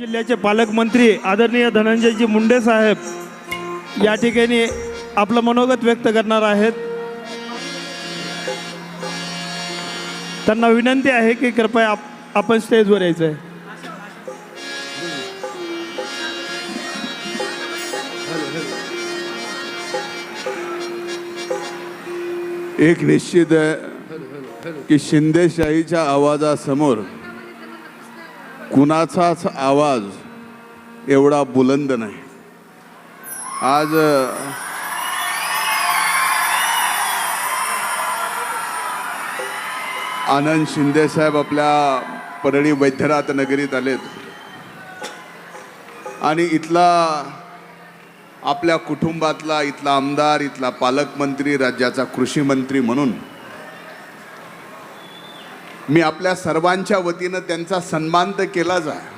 जिल्ह्याचे पालकमंत्री आदरणीय धनंजयजी मुंडे साहेब या ठिकाणी आपलं मनोगत व्यक्त करणार आहेत. त्यांना विनंती आहे की कृपया आप- आपण स्टेजवर यायचं आहे एक निश्चित आहे की शिंदेशाहीच्या आवाजासमोर कुणाचाच आवाज एवढा बुलंद नाही. आज आनंद शिंदे साहेब आपल्या परळी वैद्यनाथ नगरीत आलेत. आणि इथला आपल्या कुटुंबातला इथला आमदार इथला पालकमंत्री राज्याचा कृषी मंत्री म्हणून मी आपल्या सर्वांच्या वतीनं त्यांचा सन्मान तर केलाच आहे.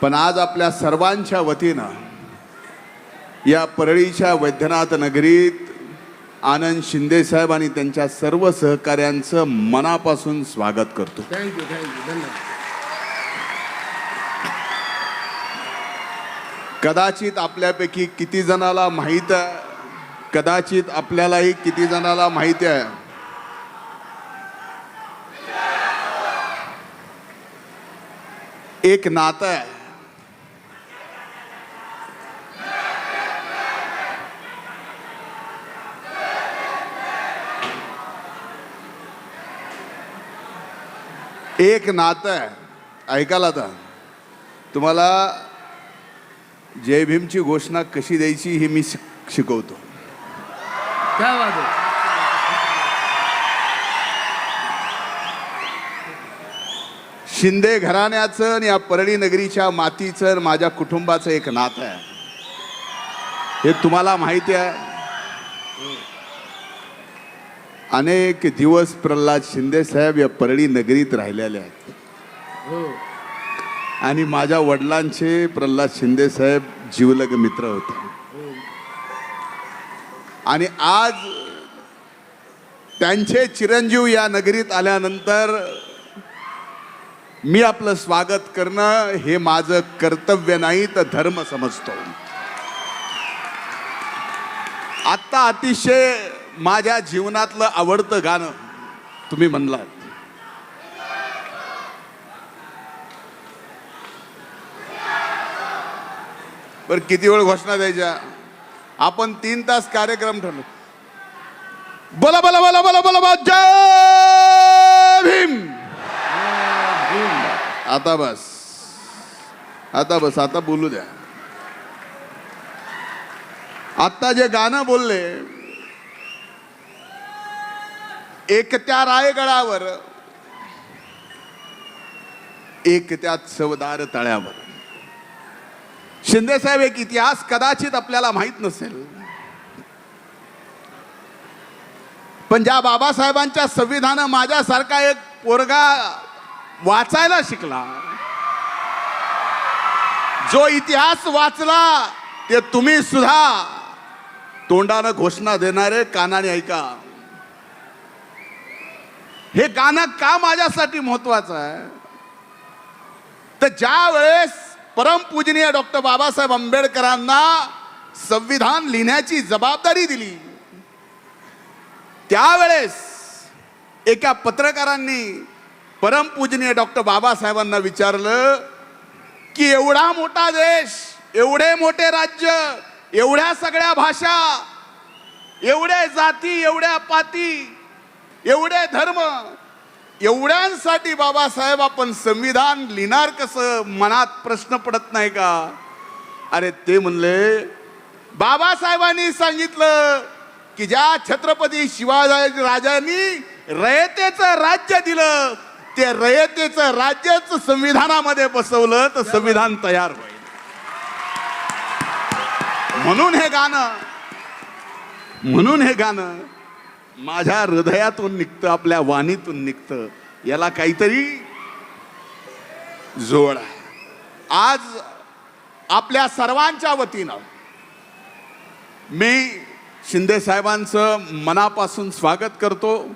पण आज आपल्या सर्वांच्या वतीनं या परळीच्या वैद्यनाथ नगरीत आनंद शिंदे साहेब आणि त्यांच्या सर्व सहकाऱ्यांचं मनापासून स्वागत करतो. थँक्यू थँक्यू धन्यवाद. कदाचित आपल्यापैकी किती जणाला माहीत आहे? कदाचित आपल्यालाही किती जणाला माहिती आहे? एक नातं आहे एक नातं आहे ऐकाल आता। तुम्हाला जय भीमची घोषणा कशी द्यायची हे मी शिकवतो. काय बात शिंदे घराण्याचं आणि या परळी नगरीच्या मातीचं आणि माझ्या कुटुंबाचं एक नातं आहे. हे तुम्हाला माहिती आहे. अनेक दिवस प्रल्हाद शिंदे साहेब या परळी नगरीत राहिलेले आहेत. हो आणि माझ्या वडिलांचे प्रल्हाद शिंदे साहेब जीवलग मित्र होते. आणि आज त्यांचे चिरंजीव या नगरीत आल्यानंतर मी आपलं स्वागत करणं हे माझं कर्तव्य नाही तर धर्म समजतो. आत्ता अतिशय माझ्या जीवनातलं आवडतं गाणं तुम्ही म्हणलात. बरं किती वेळ घोषणा द्यायच्या? आपण तीन तास कार्यक्रम ठरलो. बोला बोला बोला बोला बोला जय भीम आता बस. आता बस आता बोलू द्या. आता जे गाणं बोलले एकत्या रायगडावर एकत्या चवदार तळ्यावर. शिंदे साहेब एक इतिहास कदाचित आपल्याला माहीत नसेल. पण ज्या बाबासाहेबांच्या संविधान माझ्यासारखा एक पोरगा वाचायला शिकला. जो इतिहास वाचला ते तुम्ही सुद्धा तोंडानं घोषणा देणारे कानाने ऐका. हे गाणं का माझ्यासाठी महत्वाचं आहे? तर ज्या वेळेस परमपूजनीय डॉक्टर बाबासाहेब आंबेडकरांना संविधान लिहिण्याची जबाबदारी दिली त्यावेळेस एका पत्रकारांनी परमपूजनीय डॉक्टर बाबासाहेबांना विचारलं की एवढा मोठा देश एवढे मोठे राज्य एवढ्या सगळ्या भाषा एवढ्या जाती एवढ्या पाती एवढे धर्म एवढ्यांसाठी बाबासाहेब आपण संविधान लिहिणार कसं? मनात प्रश्न पडत नाही का? अरे ते म्हणले बाबासाहेबांनी सांगितलं की ज्या छत्रपती शिवाजी राजांनी रयतेचं राज्य दिलं ते रयतेचं राज्यच संविधानामध्ये बसवलं तर संविधान तयार होईल. म्हणून हे गाणं म्हणून हे गाणं माझ्या हृदयातून निघतं आपल्या वाणीतून निघतं. याला काहीतरी जोड आहे. आज आपल्या सर्वांच्या वतीनं मी शिंदे साहेबांचं मनापासून स्वागत करतो.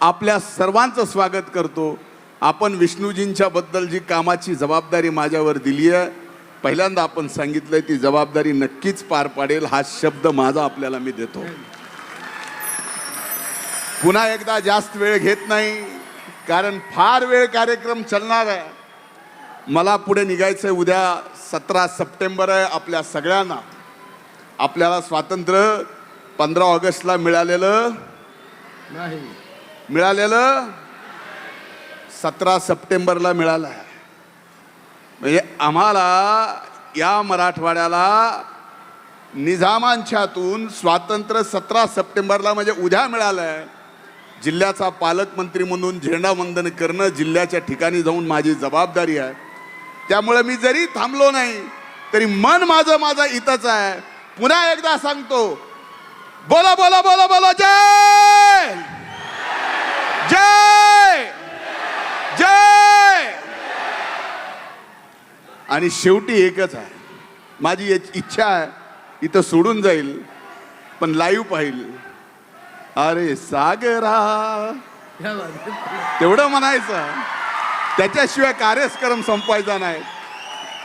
आपल्या सर्वांचं स्वागत करतो. आपण विष्णूजींच्या बद्दल जी कामाची जबाबदारी माझ्यावर दिली आहे पहिल्यांदा आपण सांगितलंय ती जबाबदारी नक्कीच पार पाडेल हा शब्द माझा आपल्याला मी देतो. पुन्हा एकदा जास्त वेळ घेत नाही कारण फार वेळ कार्यक्रम चालणार आहे. मला पुढे निघायचं आहे उद्या सतरा सप्टेंबर आहे आपल्या सगळ्यांना. आपल्याला स्वातंत्र्य पंधरा ऑगस्टला मिळालेलं नाही. मिळालेलं सतरा सप्टेंबरला मिळालं आहे. म्हणजे आम्हाला या मराठवाड्याला निजामांच्यातून स्वातंत्र्य सतरा सप्टेंबरला म्हणजे उद्या मिळालं आहे. जिल्ह्याचा पालकमंत्री म्हणून झेंडावंदन करणं जिल्ह्याच्या ठिकाणी जाऊन माझी जबाबदारी आहे. त्यामुळे मी जरी थांबलो नाही तरी मन माझं माझं इथंच आहे. पुन्हा एकदा सांगतो. बोला बोला बोला बोला जय जय आणि शेवटी एकच आहे. माझी इच्छा आहे इथं सोडून जाईल पण लाईव्ह पाहिल. अरे सागरा. तेवढं म्हणायचं. त्याच्याशिवाय कार्यक्रम संपवायचा नाही.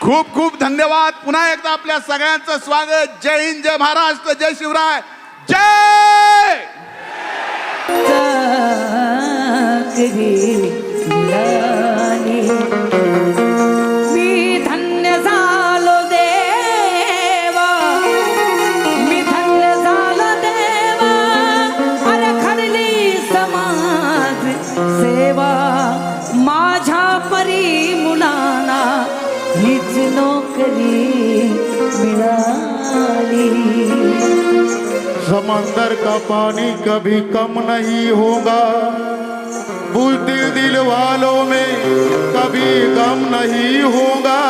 खूप खूप धन्यवाद. पुन्हा एकदा आपल्या सगळ्यांचं स्वागत. जय हिंद जय महाराष्ट्र जय शिवराय. जय! समंदर का पानी कभी कम नहीं होगा। बुलदिल दिल वालों में कभी गम नहीं होगा।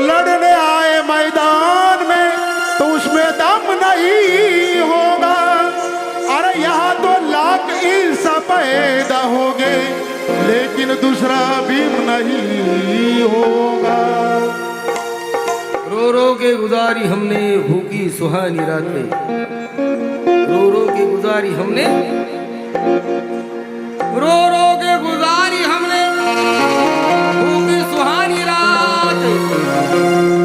लड़ने आए मैदान में तो उसमें दम नहीं होगा। अरे यहाँ तो लाख इंसा पैदा होंगे, लेकिन दूसरा भीम नहीं होगा। रो रो के गुजारी हमने भूखी सुहानी रातें रो रो के गुजारी हमने। रो रो के गुजारी हमने भूखी सुहानी रात।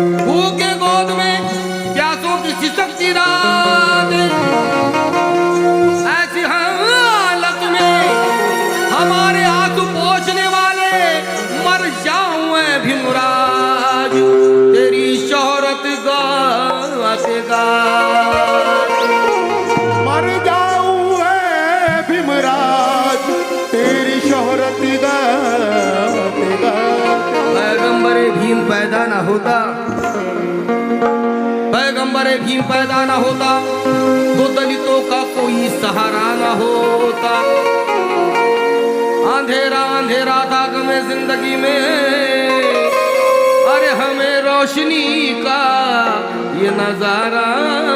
मर जाऊं है भीमराज तेरी शोहरत पैगंबर भीम पैदा ना होता। पैगंबर भीम पैदा ना होता। तो दलितों का कोई सहारा ना होता। अंधेरा अंधेरा दाग हमें जिंदगी में। अरे हमें रोशनी का ये नजारा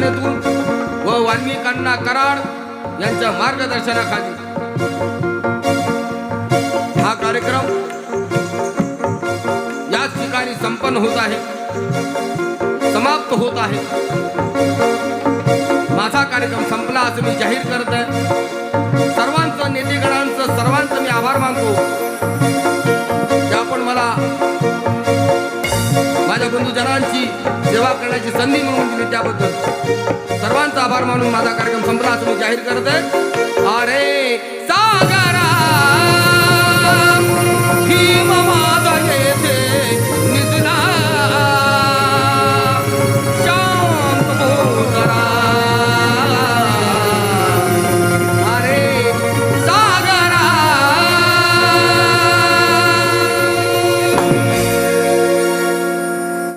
व वाल्मीकांना कराड यांच्या मार्गदर्शनाखाली हा कार्यक्रम याच ठिकाणी संपन्न होत आहे समाप्त होत आहे. माझा कार्यक्रम संपला असं मी जाहीर करत आहे सर्वांचं नेतेगणांचं सर्वांचं मी आभार मानतो. बंधुजनांची सेवा करण्याची संधी मिळवून दिली त्याबद्दल. सर्वांचा आभार मानून माझा कार्यक्रम संपला असं मी जाहीर करत आहे अरे